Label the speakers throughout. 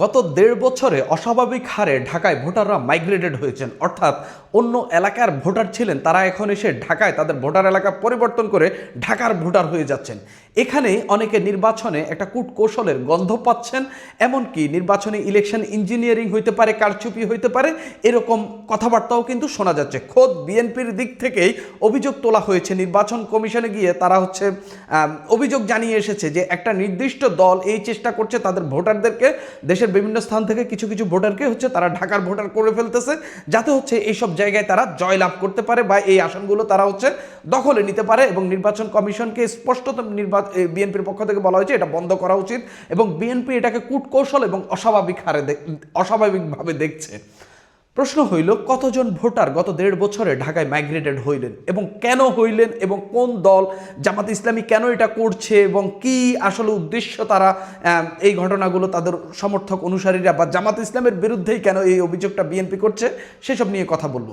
Speaker 1: গত দেড় বছরে অস্বাভাবিক হারে ঢাকায় ভোটাররা মাইগ্রেটেড হয়েছেন। অর্থাৎ অন্য এলাকার ভোটার ছিলেন, তারা এখন এসে ঢাকায় তাদের ভোটার এলাকা পরিবর্তন করে ঢাকার ভোটার হয়ে যাচ্ছেন। এখানে অনেকে নির্বাচনে একটা কূটকৌশলের গন্ধ পাচ্ছেন, এমনকি নির্বাচনে ইলেকশন ইঞ্জিনিয়ারিং হইতে পারে, কারচুপি হইতে পারে, এরকম কথাবার্তাও কিন্তু শোনা যাচ্ছে। খোদ বিএনপির দিক থেকেই অভিযোগ তোলা হয়েছে। নির্বাচন কমিশনে গিয়ে তারা হচ্ছে অভিযোগ জানিয়ে এসেছে যে একটা নির্দিষ্ট দল এই চেষ্টা করছে তাদের ভোটারদেরকে দেশের বিভিন্ন স্থান থেকে কিছু কিছু ভোটারকে হচ্ছে তারা ঢাকার ভোটার করে ফেলতেছে, যাতে হচ্ছে এইসব জায়গায় তারা জয় লাভ করতে পারে বা এই আসনগুলো তারা হচ্ছে দখলে নিতে পারে এবং নির্বাচন কমিশনকে স্পষ্টত নির্বাচন বিএনপির পক্ষ থেকে বলা হয়েছে এটা বন্ধ করা উচিত এবং বিএনপি এটাকে কূটকৌশল এবং অস্বাভাবিক হারে অস্বাভাবিকভাবে দেখছে। প্রশ্ন হইল, কতজন ভোটার গত দেড় বছরে ঢাকায় মাইগ্রেটেড হইলেন এবং কেন হইলেন এবং কোন দল জামাত ইসলামী কেন এটা করছে এবং কি আসলে উদ্দেশ্য তারা এই ঘটনাগুলো তাদের সমর্থক অনুসারীরা বা জামাত ইসলামের বিরুদ্ধেই কেন এই অভিযোগটা বিএনপি করছে, সেসব নিয়ে কথা বলব।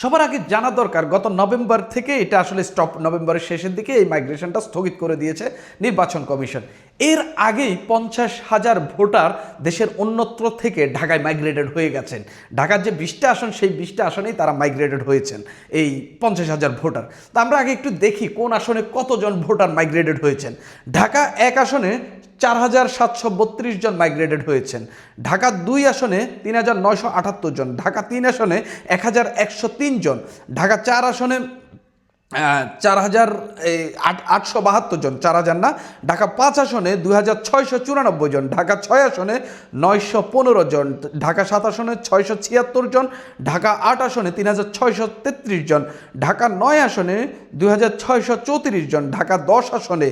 Speaker 1: সবার আগে জানা দরকার, গত নভেম্বর থেকে এটা আসলে স্টপ নভেম্বরের শেষের দিকে এই মাইগ্রেশনটা স্থগিত করে দিয়েছে নির্বাচন কমিশন। এর আগেই পঞ্চাশ হাজার ভোটার দেশের অন্যত্র থেকে ঢাকায় মাইগ্রেটেড হয়ে গেছেন। ঢাকার যে বিশটা আসন, সেই বিশটা আসনেই তারা মাইগ্রেটেড হয়েছেন, এই পঞ্চাশ হাজার ভোটার। তা আমরা আগে একটু দেখি কোন আসনে কতজন ভোটার মাইগ্রেটেড হয়েছেন। ঢাকা এক আসনে চার হাজার সাতশো বত্রিশ জন মাইগ্রেটেড হয়েছেন। ঢাকা দুই আসনে তিন হাজার নয়শো আটাত্তর জন। ঢাকা তিন আসনে এক হাজার একশো তিন জন। ঢাকা চার আসনে চার হাজার আটশো বাহাত্তর জন চার হাজার না, ঢাকা পাঁচ আসনে দুই হাজার ছয়শো চুরানব্বই জন, ঢাকা ছয় আসনে নয়শো পনেরো জন, ঢাকা সাত আসনে ছয়শো ছিয়াত্তর জন, ঢাকা আট আসনে তিন হাজার ছয়শো তেত্রিশ জন, ঢাকা নয় আসনে দুই হাজার ছয়শো চৌত্রিশ জন, ঢাকা দশ আসনে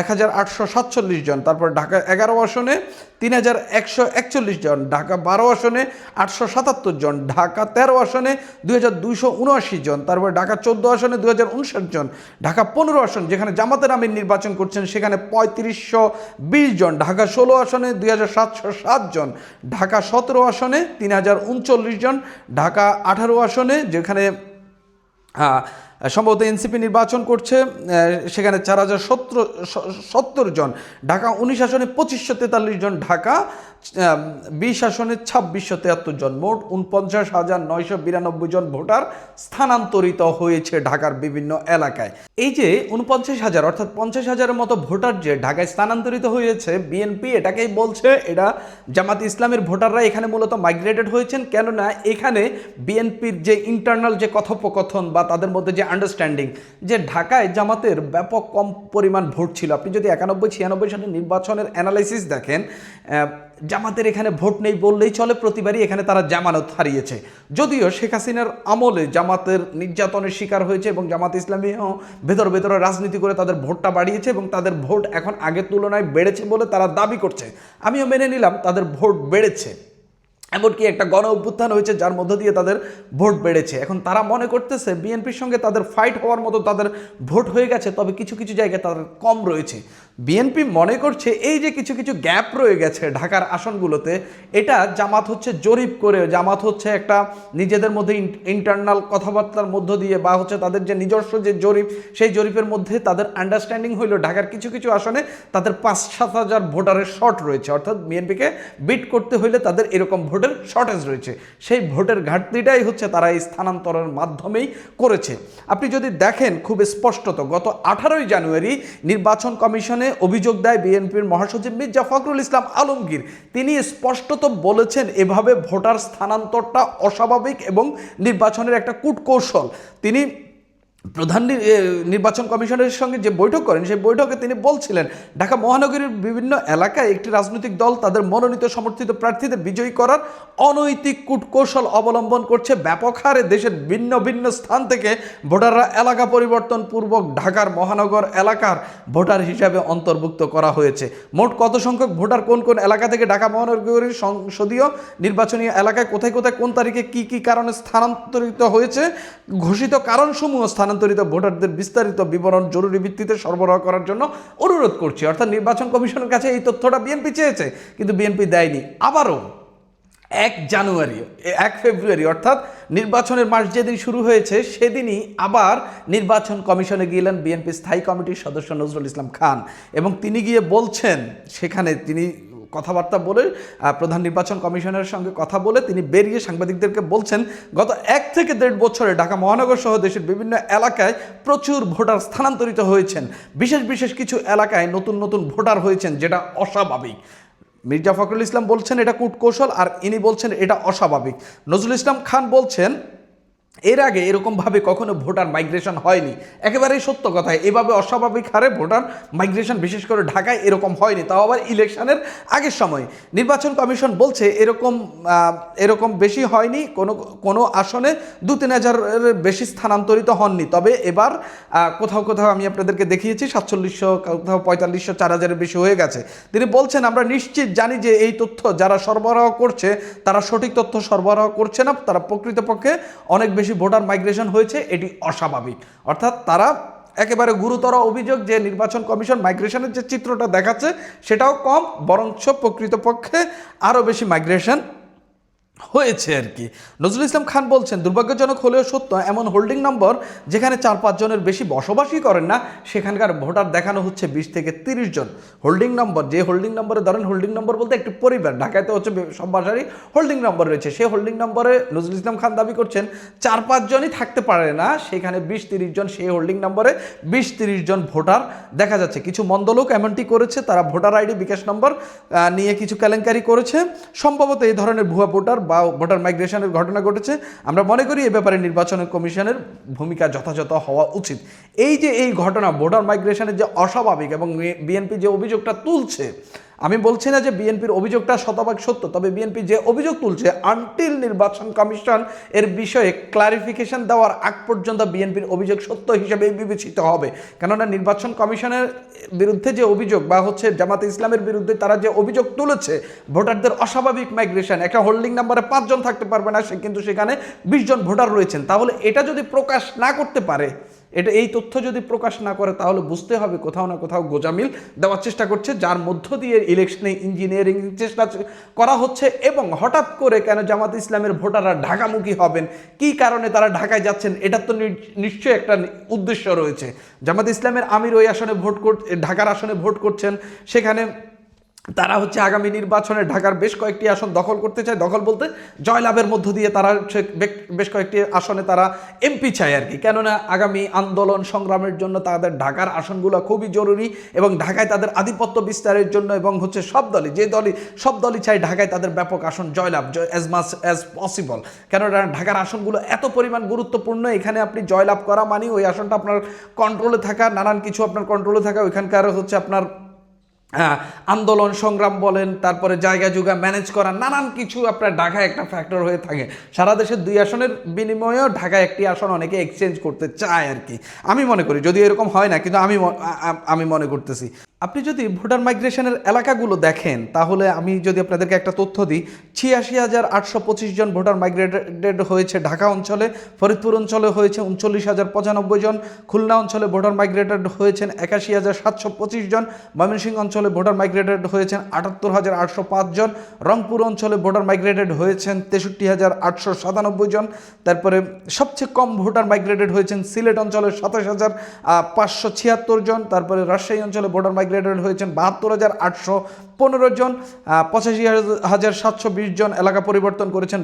Speaker 1: এক হাজার আটশো সাতচল্লিশ জন, তারপর ঢাকা এগারো আসনে তিন হাজার একশো একচল্লিশ জন, ঢাকা বারো আসনে আটশো সাতাত্তর জন, ঢাকা তেরো আসনে দুই হাজার দুইশো উনআশি জন, তারপর ঢাকা চোদ্দ আসনে দুই হাজার উনষাট জন, ঢাকা পনেরো আসন, যেখানে জামাতের আমির নির্বাচন করছেন, সেখানে পঁয়ত্রিশশো বিশ জন, ঢাকা ষোলো আসনে দুই হাজার সাতশো সাত জন, ঢাকা সতেরো আসনে তিন হাজার উনচল্লিশ জন, ঢাকা আঠারো আসনে যেখানে হ্যাঁ সম্ভবত এনসিপি নির্বাচন করছে সেখানে চার হাজার সত্তর সত্তর জন, ঢাকা উনিশ আসনে পঁচিশশো তেতাল্লিশ জন, ঢাকা বিশ আসনে ছাব্বিশশো তেহাত্তর জন, মোট উনপঞ্চাশ হাজার নয়শো বিরানব্বই জন ভোটার স্থানান্তরিত হয়েছে ঢাকার বিভিন্ন এলাকায়। এই যে উনপঞ্চাশ হাজার, অর্থাৎ পঞ্চাশ হাজারের মতো ভোটার যে ঢাকায় স্থানান্তরিত হয়েছে বিএনপি এটাকেই বলছে এটা জামাত ইসলামের ভোটাররা এখানে মূলত মাইগ্রেটেড হয়েছেন, কেননা এখানে বিএনপির যে ইন্টারনাল যে কথোপকথন বা তাদের মধ্যে যে আন্ডারস্ট্যান্ডিং যে ঢাকায় জামাতের ব্যাপক কম পরিমাণ ভোট ছিল। আপনি যদি একানব্বই, ছিয়ানব্বই সালে নির্বাচনের অ্যানালাইসিস দেখেন জামাতের এখানে ভোট নেই বললেই চলে, প্রতিবারই এখানে তারা জামানত হারিয়েছে। যদিও শেখ হাসিনার আমলে জামাতের নির্যাতনের শিকার হয়েছে এবং জামাত ইসলামীও ভেতর ভেতরে রাজনীতি করে তাদের ভোটটা বাড়িয়েছে এবং তাদের ভোট এখন আগের তুলনায় বেড়েছে বলে তারা দাবি করছে। আমিও মেনে নিলাম তাদের ভোট বেড়েছে। এমনকি একটা গণ অভ্যুত্থান হয়েছে যার মধ্য দিয়ে তাদের ভোট বেড়েছে। এখন তারা মনে করতেছে বিএনপির সঙ্গে তাদের ফাইট হওয়ার মতো তাদের ভোট হয়ে গেছে, তবে কিছু কিছু জায়গায় তাদের কম রয়েছে। বিএনপি মনে করছে এই যে কিছু কিছু গ্যাপ রয়ে গেছে ঢাকার আসনগুলোতে, এটা জামাত হচ্ছে জরিপ করে জামাত হচ্ছে একটা নিজেদের মধ্যে ইন্টারনাল কথাবার্তার মধ্য দিয়ে বা হচ্ছে তাদের যে নিজস্ব যে জরিপ, সেই জরিপের মধ্যে তাদের আন্ডারস্ট্যান্ডিং হইল ঢাকার কিছু কিছু আসনে তাদের পাঁচ সাত হাজার ভোটারের শর্ট রয়েছে। অর্থাৎ বিএনপিকে বিট করতে হইলে তাদের এরকম ভোটের শর্টেজ রয়েছে। সেই ভোটের ঘাটতিটাই হচ্ছে তারা এই স্থানান্তরের মাধ্যমেই করেছে। আপনি যদি দেখেন খুব স্পষ্টত, গত আঠারোই জানুয়ারি নির্বাচন কমিশনে অভিযোগ দেয় বিএনপির মহাসচিব মির্জা ফখরুল ইসলাম আলমগীর। তিনি স্পষ্টত বলেছেন, এভাবে ভোটার স্থানান্তরটা অস্বাভাবিক এবং নির্বাচনের একটা কূটকৌশল। তিনি প্রধান নির্বাচন কমিশনের সঙ্গে যে বৈঠক করেন, সেই বৈঠকে তিনি বলছিলেন, ঢাকা মহানগরীর বিভিন্ন এলাকায় একটি রাজনৈতিক দল তাদের মনোনীত সমর্থিত প্রার্থীদের বিজয়ী করার অনৈতিক কূটকৌশল অবলম্বন করছে। ব্যাপক হারে দেশের ভিন্ন ভিন্ন স্থান থেকে ভোটাররা এলাকা পরিবর্তন পূর্বক ঢাকার মহানগর এলাকার ভোটার হিসাবে অন্তর্ভুক্ত করা হয়েছে। মোট কত সংখ্যক ভোটার কোন কোন এলাকা থেকে ঢাকা মহানগরীর সংসদীয় নির্বাচনী এলাকায় কোথায় কোথায় কোন তারিখে কি কি কারণে স্থানান্তরিত হয়েছে? ঘোষিত কারণসমূহ স্থানান্তরিত ভোটারদের বিস্তারিত বিবরণ জরুরি ভিত্তিতে সরবরাহ করার জন্য অনুরোধ করছি। অর্থাৎ নির্বাচন কমিশনের কাছে এই তথ্যটা বিএনপি চেয়েছে, কিন্তু বিএনপি দেয়নি। আবারও এক জানুয়ারি, এক ফেব্রুয়ারি, অর্থাৎ নির্বাচনের মাস যেদিন শুরু হয়েছে, সেদিনই আবার নির্বাচন কমিশনে গেলেন বিএনপি স্থায়ী কমিটির সদস্য নজরুল ইসলাম খান। এবং তিনি গিয়ে বলছেন, সেখানে তিনি কথাবার্তা বলে প্রধান নির্বাচন কমিশনের সঙ্গে কথা বলে তিনি বেরিয়ে সাংবাদিকদেরকে বলছেন, গত এক থেকে দেড় বছরে ঢাকা মহানগর সহ দেশের বিভিন্ন এলাকায় প্রচুর ভোটার স্থানান্তরিত হয়েছেন। বিশেষ বিশেষ কিছু এলাকায় নতুন নতুন ভোটার হয়েছেন যেটা অস্বাভাবিক। মির্জা ফখরুল ইসলাম বলছেন এটা কূটকৌশল আর ইনি বলছেন এটা অস্বাভাবিক। নজরুল ইসলাম খান বলছেন এর আগে এরকমভাবে কখনো ভোটার মাইগ্রেশন হয়নি। একেবারেই সত্য কথা, এভাবে অস্বাভাবিক হারে ভোটার মাইগ্রেশন বিশেষ করে ঢাকায় এরকম হয়নি, তাও আবার ইলেকশনের আগের সময়। নির্বাচন কমিশন বলছে এরকম এরকম বেশি হয়নি, কোনো কোনো আসনে দু তিন হাজারের বেশি স্থানান্তরিত হননি। তবে এবার কোথাও কোথাও আমি আপনাদেরকে দেখিয়েছি, সাতচল্লিশশো, কোথাও পঁয়তাল্লিশশো, চার হাজারের বেশি হয়ে গেছে। তিনি বলছেন, আমরা নিশ্চিত জানি যে এই তথ্য যারা সরবরাহ করছে, তারা সঠিক তথ্য সরবরাহ করছে না, তারা প্রকৃতপক্ষে অনেক বেশি ভোটার মাইগ্রেশন হয়েছে, এটি অস্বাভাবিক। অর্থাৎ তারা একেবারে গুরুতর অভিযোগ যে নির্বাচন কমিশন মাইগ্রেশনের যে চিত্রটা দেখাচ্ছে, সেটাও কম, বরঞ্চ প্রকৃতপক্ষে আরও বেশি মাইগ্রেশন হয়েছে আর কি। নজরুল ইসলাম খান বলছেন, দুর্ভাগ্যজনক হলেও সত্য, এমন হোল্ডিং নম্বর যেখানে চার পাঁচজনের বেশি বসবাসই করেন না, সেখানকার ভোটার দেখানো হচ্ছে বিশ থেকে তিরিশ জন। হোল্ডিং নম্বর যে হোল্ডিং নম্বরে ধরেন হোল্ডিং নম্বর বলতে একটি পরিবার, ঢাকায় তো হচ্ছে সব বাসারই হোল্ডিং নম্বর রয়েছে। সেই হোল্ডিং নম্বরে নজরুল ইসলাম খান দাবি করছেন চার পাঁচজনই থাকতে পারে না, সেখানে বিশ তিরিশ জন সেই হোল্ডিং নম্বরে বিশ তিরিশ জন ভোটার দেখা যাচ্ছে। কিছু মন্দ লোক এমনটি করেছে, তারা ভোটার আইডি, বিকাশ নম্বর নিয়ে কিছু কেলেঙ্কারি করেছে। সম্ভবত এই ধরনের ভুয়া ভোটার বা ভোটার মাইগ্রেশনের ঘটনা ঘটেছে, আমরা মনে করি এ ব্যাপারে নির্বাচন কমিশনের ভূমিকা যথাযথ হওয়া উচিত। এই যে এই ঘটনা, ভোটার মাইগ্রেশনের যে অস্বাভাবিক এবং বিএনপি যে অভিযোগটা তুলছে আমি বলছি না যে বিএনপির অভিযোগটা শতভাগ সত্য, তবে বিএনপি যে অভিযোগ তুলছে আনটিল নির্বাচন কমিশন এর বিষয়ে ক্লারিফিকেশন দেওয়ার আগ পর্যন্ত বিএনপির অভিযোগ সত্য হিসেবে বিবেচিত হবে। কেননা নির্বাচন কমিশনের বিরুদ্ধে যে অভিযোগ বা হচ্ছে জামাতে ইসলামের বিরুদ্ধে তারা যে অভিযোগ তুলেছে, ভোটারদের অস্বাভাবিক মাইগ্রেশন একটা হোল্ডিং নাম্বারে পাঁচজন থাকতে পারবে না, সে কিন্তু সেখানে বিশজন ভোটার রয়েছেন। তাহলে এটা যদি প্রকাশ না করতে পারে এটা এই তথ্য যদি প্রকাশ না করে, তাহলে বুঝতে হবে কোথাও না কোথাও গোজামিল দেওয়ার চেষ্টা করছে, যার মধ্য দিয়ে ইলেকশনে ইঞ্জিনিয়ারিং চেষ্টা করা হচ্ছে এবং হঠাৎ করে কেন জামাত ইসলামের ভোটাররা ঢাকামুখী হবেন? কি কারণে তারা ঢাকায় যাচ্ছেন? এটার তো নিশ্চয়ই একটা উদ্দেশ্য রয়েছে। জামাত ইসলামের আমির ওই আসনে ভোট কর, ঢাকার আসনে ভোট করছেন, সেখানে তারা হচ্ছে আগামী নির্বাচনে ঢাকার বেশ কয়েকটি আসন দখল করতে চায়। দখল বলতে জয়লাভের মধ্য দিয়ে তারা হচ্ছে বেশ কয়েকটি আসনে তারা এমপি চায় আর কি। কেননা আগামী আন্দোলন সংগ্রামের জন্য তাদের ঢাকার আসনগুলো খুবই জরুরি এবং ঢাকায় তাদের আধিপত্য বিস্তারের জন্য এবং হচ্ছে সব দলই, যে দলই, সব দলই চায় ঢাকায় তাদের ব্যাপক আসন জয়লাভ অ্যাজ মাস অ্যাজ পসিবল কেননা ঢাকার আসনগুলো এত পরিমাণ গুরুত্বপূর্ণ, এখানে আপনি জয়লাভ করা মানে ওই আসনটা আপনার কন্ট্রোলে থাকা, নানান কিছু আপনার কন্ট্রোলে থাকা, ওইখানকার হচ্ছে আপনার আন্দোলন সংগ্রাম বলেন, তারপরে জায়গা জুগা ম্যানেজ করা, নানান কিছু আপনার ঢাকায় একটা ফ্যাক্টর হয়ে থাকে। সারা দেশের দুই আসনের বিনিময়েও ঢাকায় একটি আসন অনেকে এক্সচেঞ্জ করতে চায় আর কি। আমি মনে করি যদি এরকম হয় না, কিন্তু আমি আমি মনে করতেছি। আপনি যদি ভোটার মাইগ্রেশনের এলাকাগুলো দেখেন, তাহলে আমি যদি আপনাদেরকে একটা তথ্য দিই, ছিয়াশি হাজার আটশো পঁচিশ জন ভোটার মাইগ্রেটেড হয়েছে ঢাকা অঞ্চলে, ফরিদপুর অঞ্চলে হয়েছে উনচল্লিশ হাজার পঁচানব্বই জন, খুলনা অঞ্চলে ভোটার মাইগ্রেটেড হয়েছেন একাশি হাজার সাতশো পঁচিশ জন, ময়মনসিংহ অঞ্চলে ভোটার মাইগ্রেটেড হয়েছেন আটাত্তর হাজার আটশো পাঁচ জন, রংপুর অঞ্চলে ভোটার মাইগ্রেটেড হয়েছেন তেষট্টি হাজার আটশো সাতানব্বই জন, তারপরে সবচেয়ে কম ভোটার মাইগ্রেটেড হয়েছেন সিলেট অঞ্চলে সাতাশ হাজার পাঁচশো ছিয়াত্তর জন, তারপরে রাজশাহী অঞ্চলে ভোটার মাইগ্রেটেড হয়েছেন বাহাত্তর হাজার আটশো পনেরো জন পঁচাশি হাজার সাতশো বিশ জন এলাকা পরিবর্তন করেছেন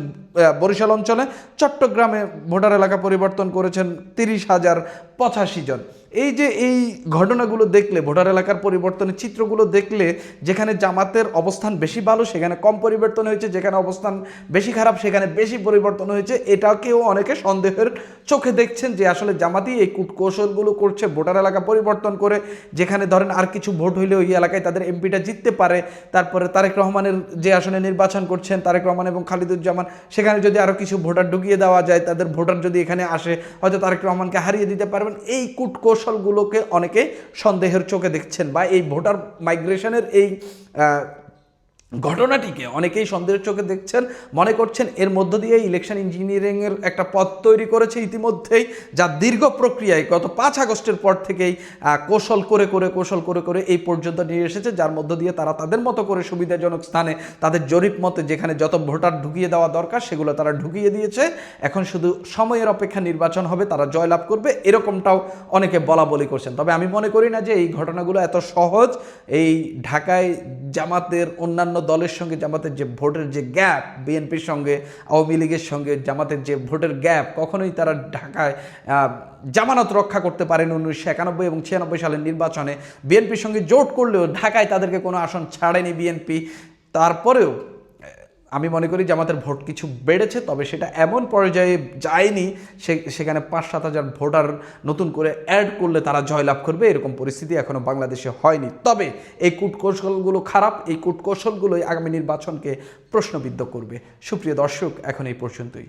Speaker 1: বরিশাল অঞ্চলে। চট্টগ্রামে ভোটার এলাকা পরিবর্তন করেছেন তিরিশ হাজার পঁচাশি জন। এই যে এই ঘটনাগুলো দেখলে, ভোটার এলাকার পরিবর্তনের চিত্রগুলো দেখলে, যেখানে জামাতের অবস্থান বেশি ভালো, সেখানে কম পরিবর্তন হয়েছে, যেখানে অবস্থান বেশি খারাপ, সেখানে বেশি পরিবর্তন হয়েছে এটাকেও অনেকে সন্দেহের চোখে দেখছেন যে আসলে জামাতই এই কূটকৌশলগুলো করছে, ভোটার এলাকা পরিবর্তন করে, যেখানে ধরেন আর কিছু ভোট হইলে ওই এলাকায় তাদের এমপিটা জিততে পারে, তারপরে তারেক রহমানের যে আসনে নির্বাচন করছেন, তারেক রহমান এবং খালিদুজ্জামান, সেখানে যদি আরও কিছু ভোটার ঢুকিয়ে দেওয়া যায়, তাদের ভোটার যদি এখানে আসে, হয়তো তারেক রহমানকে হারিয়ে দিতে পারবেন, এই কূটকৌশলগুলোকে অনেকে সন্দেহের চোখে দেখছেন বা এই ভোটার মাইগ্রেশনের এই ঘটনাটিকে অনেকেই সন্দেহের চোখে দেখছেন, মনে করছেন এর মধ্য দিয়ে ইলেকশন ইঞ্জিনিয়ারিংয়ের একটা পথ তৈরি করেছে ইতিমধ্যেই, যা দীর্ঘ প্রক্রিয়ায় গত পাঁচ আগস্টের পর থেকেই কৌশল করে করে, কৌশল করে করে এই পর্যন্ত নিয়ে এসেছে, যার মধ্য দিয়ে তারা তাদের মতো করে সুবিধাজনক স্থানে তাদের জরিপ মতে যেখানে যত ভোটার ঢুকিয়ে দেওয়া দরকার সেগুলো তারা ঢুকিয়ে দিয়েছে। এখন শুধু সময়ের অপেক্ষা নির্বাচন হবে, তারা জয়লাভ করবে, এরকমটাও অনেকে বলা বলি করছেন। তবে আমি মনে করি না যে এই ঘটনাগুলো এত সহজ। এই ঢাকায় জামাতের অন্যান্য দলের সঙ্গে, জামাতের যে ভোটের যে গ্যাপ, বিএনপির সঙ্গে, আওয়ামী লীগের সঙ্গে, জামাতের যে ভোটের গ্যাপ, কখনোই তারা ঢাকায় জামানত রক্ষা করতে পারেন উনিশশো একানব্বই এবং ছিয়ানব্বই সালের নির্বাচনে। বিএনপির সঙ্গে জোট করলেও ঢাকায় তাদেরকে কোনো আসন ছাড়েনি বিএনপি। তারপরেও আমি মনে করি যে আমাদের ভোট কিছু বেড়েছে, তবে সেটা এমন পর্যায়ে যায়নি, সে, সেখানে পাঁচ সাত হাজার ভোটার নতুন করে অ্যাড করলে তারা জয়লাভ করবে, এরকম পরিস্থিতি এখনও বাংলাদেশে হয়নি। তবে এই কূটকৌশলগুলো খারাপ, এই কূটকৌশলগুলোই আগামী নির্বাচনকে প্রশ্নবিদ্ধ করবে। সুপ্রিয় দর্শক, এখন এই পর্যন্তই।